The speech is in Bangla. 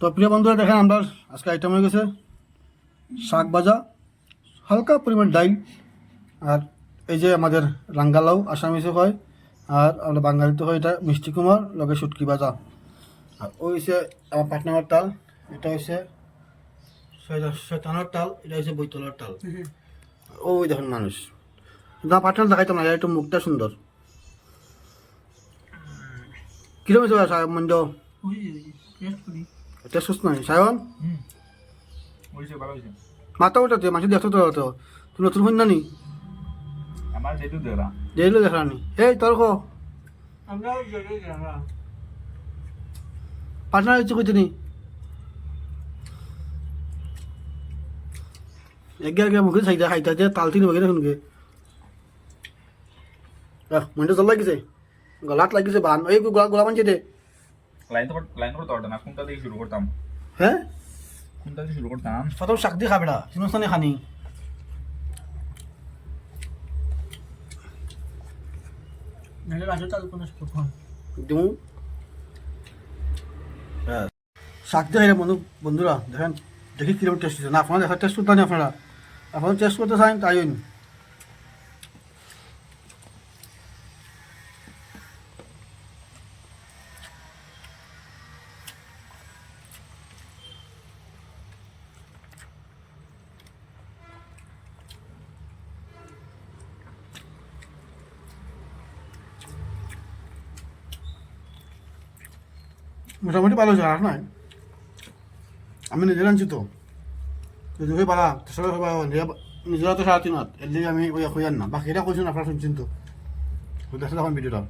তো প্রিয় বন্ধুরা দেখেন আমরা আজকে আইটেম হয়ে গেছে শাক ভাজা হালকা পরিমাণ ডাইল আর এই যে আমাদের রাঙ্গালাও আসামিসে হয় আর আমরা বাঙালিতে হয় এটা মিষ্টি কুমার লগে শুটকি ভাজা। আর ওই হচ্ছে আমার পাটনামার তাল এটা হচ্ছে শয়তানোর তাল এটা হচ্ছে বৈতলার তাল। ওই দেখুন মানুষ। না পাটনা দেখাইতাম না একটু মুখটা সুন্দর। কীরকম মন্দ? এটা সুস্থ নয় সায়ন? হয়েছে ভালো হয়েছে মাথা ওটাতে মাসে দেখতে তো তো তুই নতুন হইন না নি আমার যেহেতু দেরা দেখল দেখানি এই তোর কো আমরাও জড়িয়ে গেলাম পাটনার হচ্ছে কইতে নি এগিয়ে আগে মুখে খাইতে খাইতে যে তাল তিন বগে দেখুন গে। মনটা জল লাগিছে। গলাত লাগিছে বান। এই গোলা গোলা মানছে দে। লাইন তো লাইন না কোনটা দিয়ে শুরু করতাম। হ্যাঁ? কোনটা দিয়ে শুরু করতাম। প্রথম শাক দিয়ে খাবে না খানি। নাহলে রাজু তাল কোনো সুখন দিমু। শাক দিয়ে খাইলে বন্ধু বন্ধুরা দেখেন দেখি কীরকম টেস্ট হচ্ছে না আপনারা দেখার টেস্ট করতে আপনারা। আপনারা টেস্ট করতে চান তাই মোটামুটি ভালো হয়েছে নাই। আমি নিজের আনছি তো। যদি পারা সবাই হবা নিজেরা তো সারা তিন লিগে আমি ওই না। বাকিটা কইছেন আপনারা শুনছেন তো। দেখা তখন ভিডিওটা।